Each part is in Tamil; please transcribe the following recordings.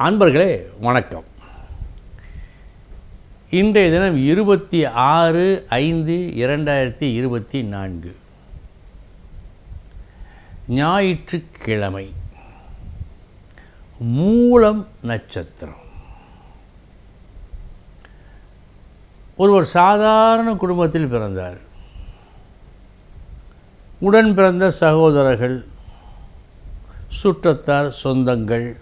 அன்பர்களே வணக்கம். இன்றைய தினம் இருபத்தி ஆறு ஐந்து இரண்டாயிரத்தி இருபத்தி நான்கு. ஞாயிற்றுக்கிழமை. மூலம் நட்சத்திரம். ஒருவர் சாதாரண குடும்பத்தில் பிறந்தார். உடன் பிறந்த சகோதரர்கள் சுற்றத்தார் சொந்தங்கள்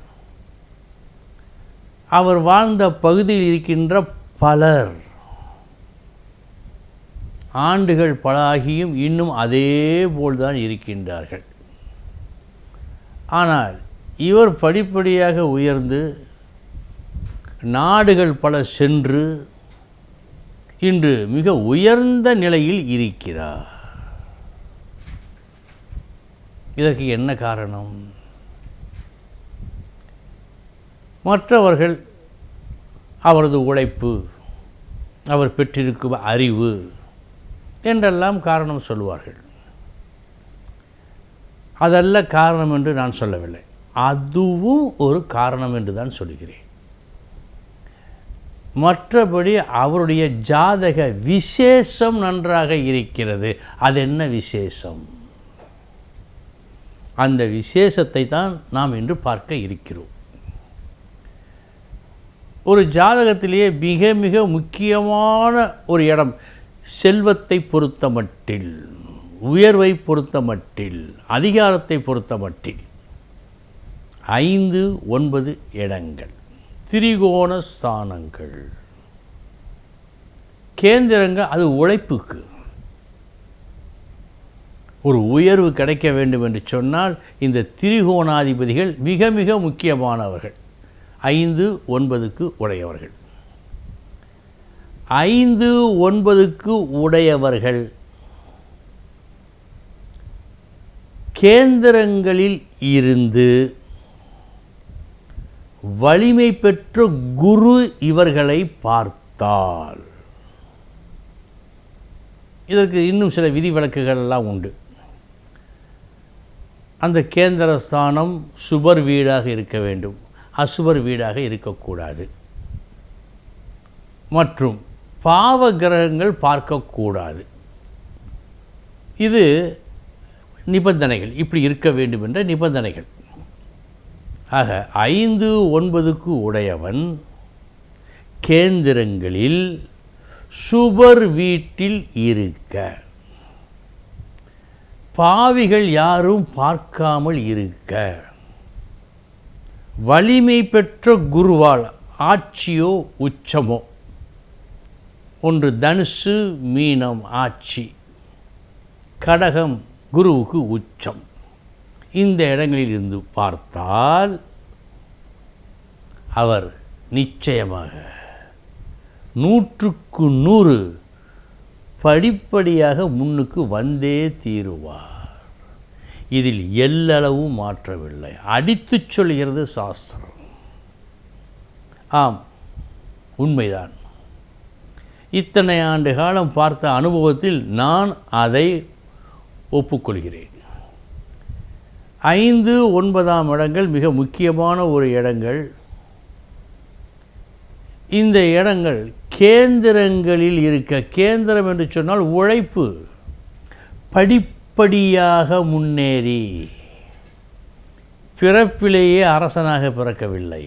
அவர் வாழ்ந்த பகுதியில் இருக்கின்ற பலர். ஆண்டுகள் பலாகியும் இன்னும் அதே போல்தான் இருக்கின்றார்கள். ஆனால் இவர் படிப்படியாக உயர்ந்து நாடுகள் பல சென்று இன்று மிக உயர்ந்த நிலையில் இருக்கிறார். இதற்கு என்ன காரணம்? மற்றவர்கள் அவரது உழைப்பு அவர் பெற்றிருக்கும் அறிவு என்றெல்லாம் காரணம் சொல்வார்கள். அதல்ல காரணம் என்று நான் சொல்லவில்லை. அதுவும் ஒரு காரணம் என்று தான் சொல்கிறேன். மற்றபடி அவருடைய ஜாதக விசேஷம் நன்றாக இருக்கிறது. அது என்ன விசேஷம்? அந்த விசேஷத்தை தான் நாம் இன்று பார்க்க இருக்கிறோம். ஒரு ஜாதகத்திலேயே மிக மிக முக்கியமான ஒரு இடம். செல்வத்தை பொறுத்த மட்டில் உயர்வை பொறுத்த மட்டில் அதிகாரத்தை பொறுத்த மட்டில் ஐந்து ஒன்பது இடங்கள். திரிகோண ஸ்தானங்கள். கேந்திரங்கள் அது உழைப்புக்கு. ஒரு உயர்வு கிடைக்க வேண்டும் என்று சொன்னால் இந்த திரிகோணாதிபதிகள் மிக மிக முக்கியமானவர்கள். ஐந்து ஒன்பதுக்கு உடையவர்கள். ஐந்து ஒன்பதுக்கு உடையவர்கள் கேந்திரங்களில் இருந்து வலிமை பெற்ற குரு இவர்களை பார்த்தால். இதற்கு இன்னும் சில விதிவிலக்குகள் எல்லாம் உண்டு. அந்த கேந்திரஸ்தானம் சுபர் வீடாக இருக்க வேண்டும். அசுவர் வீடாக இருக்கக்கூடாது. மற்றும் பாவ கிரகங்கள் பார்க்கக்கூடாது. இது நிபந்தனைகள். இப்படி இருக்க வேண்டும் என்ற நிபந்தனைகள். ஆக ஐந்து ஒன்பதுக்கு உடையவன் கேந்திரங்களில் சுபர் வீட்டில் இருக்க. பாவிகள் யாரும் பார்க்காமல் இருக்க. வலிமை பெற்ற குருவால் ஆட்சியோ உச்சமோ? ஒன்று தனுசு மீனம் ஆட்சி. கடகம் குருவுக்கு உச்சம். இந்த இடங்களில் இருந்து பார்த்தால் அவர் நிச்சயமாக நூற்றுக்கு நூறு படிப்படியாக முன்னுக்கு வந்தே தீருவார். இதில் எல்லளவும் மாற்றவில்லை. அடித்துச் சொல்கிறது சாஸ்திரம். ஆம் உண்மைதான். இத்தனை ஆண்டு காலம் பார்த்த அனுபவத்தில் நான் அதை ஒப்புக்கொள்கிறேன். ஐந்து ஒன்பதாம் இடங்கள் மிக முக்கியமான ஒரு இடங்கள். இந்த இடங்கள் கேந்திரங்களில் இருக்க கேந்திரம் என்று சொன்னால் உழைப்பு படிப்படியாக முன்னேறி பிறப்பிலேயே அரசனாக பிறக்கவில்லை.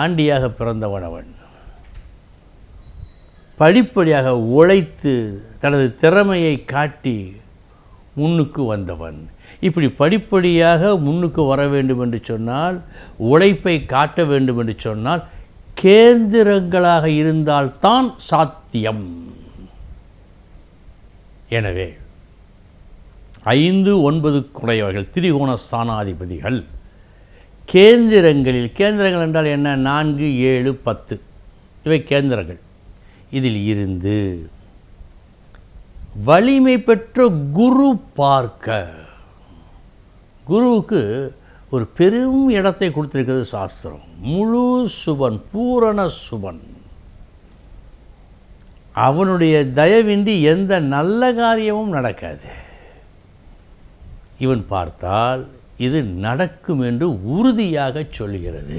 ஆண்டியாக பிறந்தவன் அவன் படிப்படியாக உழைத்து தனது திறமையை காட்டி முன்னுக்கு வந்தவன். இப்படி படிப்படியாக முன்னுக்கு வர வேண்டும் என்று சொன்னால் உழைப்பை காட்ட வேண்டும் என்று சொன்னால் கேந்திரங்களாக இருந்தால்தான் சாத்தியம். எனவே ஐந்து ஒன்பது குடையவர்கள் திரிகோண ஸ்தானாதிபதிகள் கேந்திரங்களில் கேந்திரங்கள் என்றால் என்ன? நான்கு ஏழு பத்து. இவை கேந்திரங்கள். இதில் இருந்து வலிமை பெற்ற குரு பார்க்க. குருவுக்கு ஒரு பெரும் இடத்தை கொடுத்துருக்கிறது சாஸ்திரம். முழு சுபன் பூரண சுபன். அவனுடைய தயவின்றி எந்த நல்ல காரியமும் நடக்காது. இவன் பார்த்தால் இது நடக்கும் என்று உறுதியாக சொல்கிறது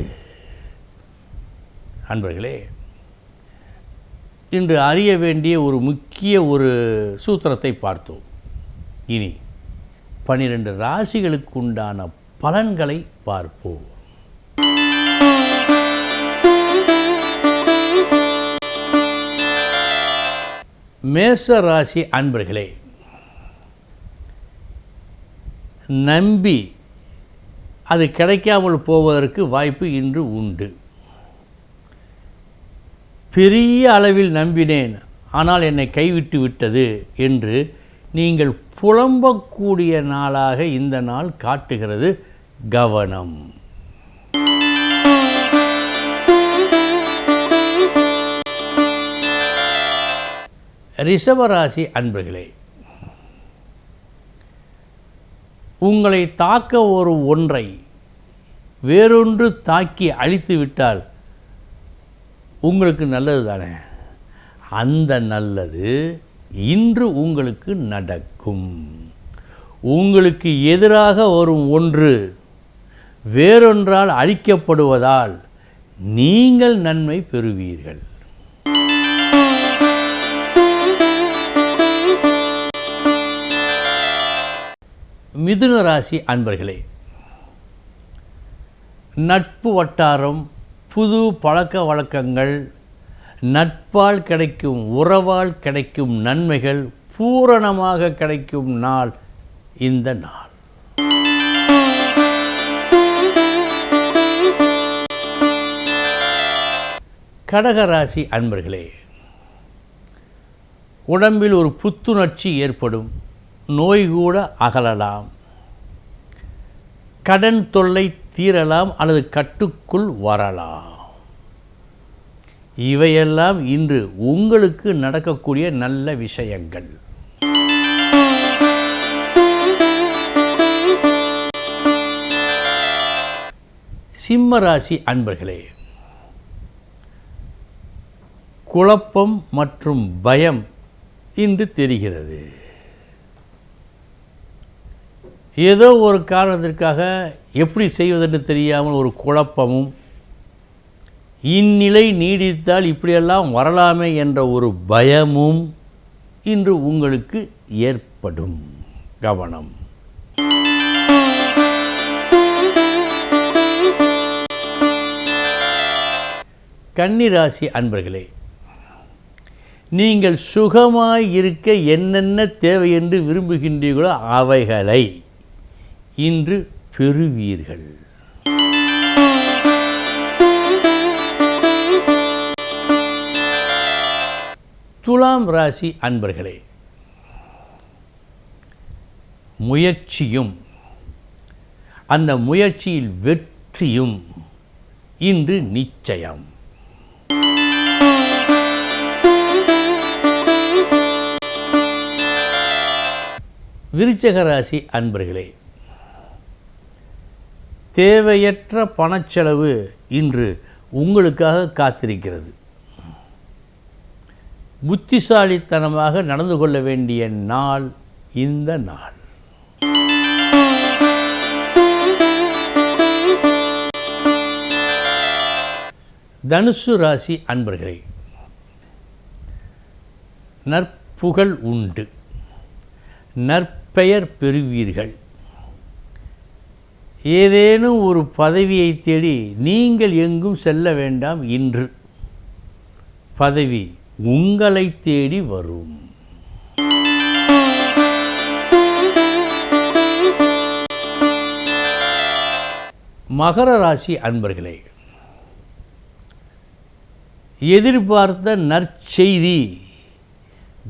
அன்பர்களே இன்று அறிய வேண்டிய ஒரு முக்கிய ஒரு சூத்திரத்தை பார்த்தோம். இனி பனிரெண்டு ராசிகளுக்கு உண்டான பலன்களை பார்ப்போம். மேச ராசி அன்பர்களே நம்பி அது கிடைக்காமல் போவதற்கு வாய்ப்பு இன்று உண்டு. பெரிய அளவில் நம்பினேன் ஆனால் என்னை கைவிட்டு விட்டது என்று நீங்கள் புலம்பக்கூடிய நாளாக இந்த நாள் காட்டுகிறது கவனம். ரிஷபராசி அன்பர்களே உங்களை தாக்க ஒரு ஒன்றை வேறொன்று தாக்கி அழித்து விட்டால் உங்களுக்கு நல்லது தானே? அந்த நல்லது இன்று உங்களுக்கு நடக்கும். உங்களுக்கு எதிராக வரும் ஒன்று வேறொன்றால் அழிக்கப்படுவதால் நீங்கள் நன்மை பெறுவீர்கள். மிதுன ராசி அன்பர்களே நட்பு வட்டாரம் புது பழக்க வழக்கங்கள் நட்பால் கிடைக்கும் உறவால் கிடைக்கும் நன்மைகள் பூரணமாக கிடைக்கும் நாள் இந்த நாள். கடகராசி அன்பர்களே உடம்பில் ஒரு புத்துணர்ச்சி ஏற்படும். நோய் கூட அகலலாம். கடன் தொல்லை தீரலாம் அல்லது கட்டுக்குள் வரலாம். இவையெல்லாம் இன்று உங்களுக்கு நடக்கக்கூடிய நல்ல விஷயங்கள். சிம்ம ராசி அன்பர்களே குழப்பம் மற்றும் பயம் இன்று தெரிகிறது. ஏதோ ஒரு காரணத்திற்காக எப்படி செய்வதென்று தெரியாமல் ஒரு குழப்பமும் இந்நிலை நீடித்தால் இப்படியெல்லாம் வரலாமே என்ற ஒரு பயமும் இன்று உங்களுக்கு ஏற்படும். கவனம். கன்னிராசி அன்பர்களே நீங்கள் சுகமாய் இருக்க என்னென்ன தேவை என்று விரும்புகின்றீர்களோ அவைகளை இன்று பெறுவீர்கள். துலாம் ராசி அன்பர்களே முயற்சியும் அந்த முயற்சியில் வெற்றியும் இன்று நிச்சயம். விருச்சக ராசி அன்பர்களே தேவையற்ற பணச்செலவு இன்று உங்களுக்காக காத்திருக்கிறது. புத்திசாலித்தனமாக நடந்து கொள்ள வேண்டிய நாள் இந்த நாள். தனுசு ராசி அன்பர்களே நற்புகழ் உண்டு. நற்பெயர் பெறுவீர்கள். ஏதேனும் ஒரு பதவியை தேடி நீங்கள் எங்கும் செல்ல வேண்டாம் இன்று. பதவி உங்களை தேடி வரும். மகர ராசி அன்பர்களே எதிர்பார்த்த நற்செய்தி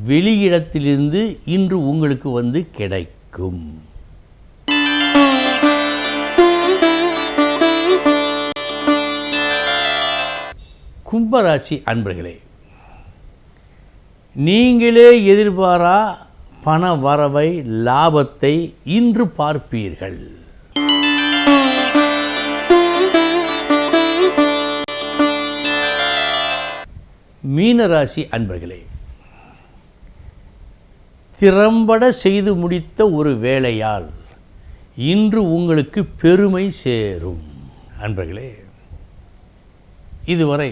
வெளியிடத்திலிருந்து இன்று உங்களுக்கு வந்து கிடைக்கும். கும்பராசி அன்பர்களே நீங்களே எதிர்பாரா பண வரவை லாபத்தை இன்று பார்ப்பீர்கள். மீனராசி அன்பர்களே திறம்பட செய்து முடித்த ஒரு வேலையால் இன்று உங்களுக்கு பெருமை சேரும். அன்பர்களே இதுவரை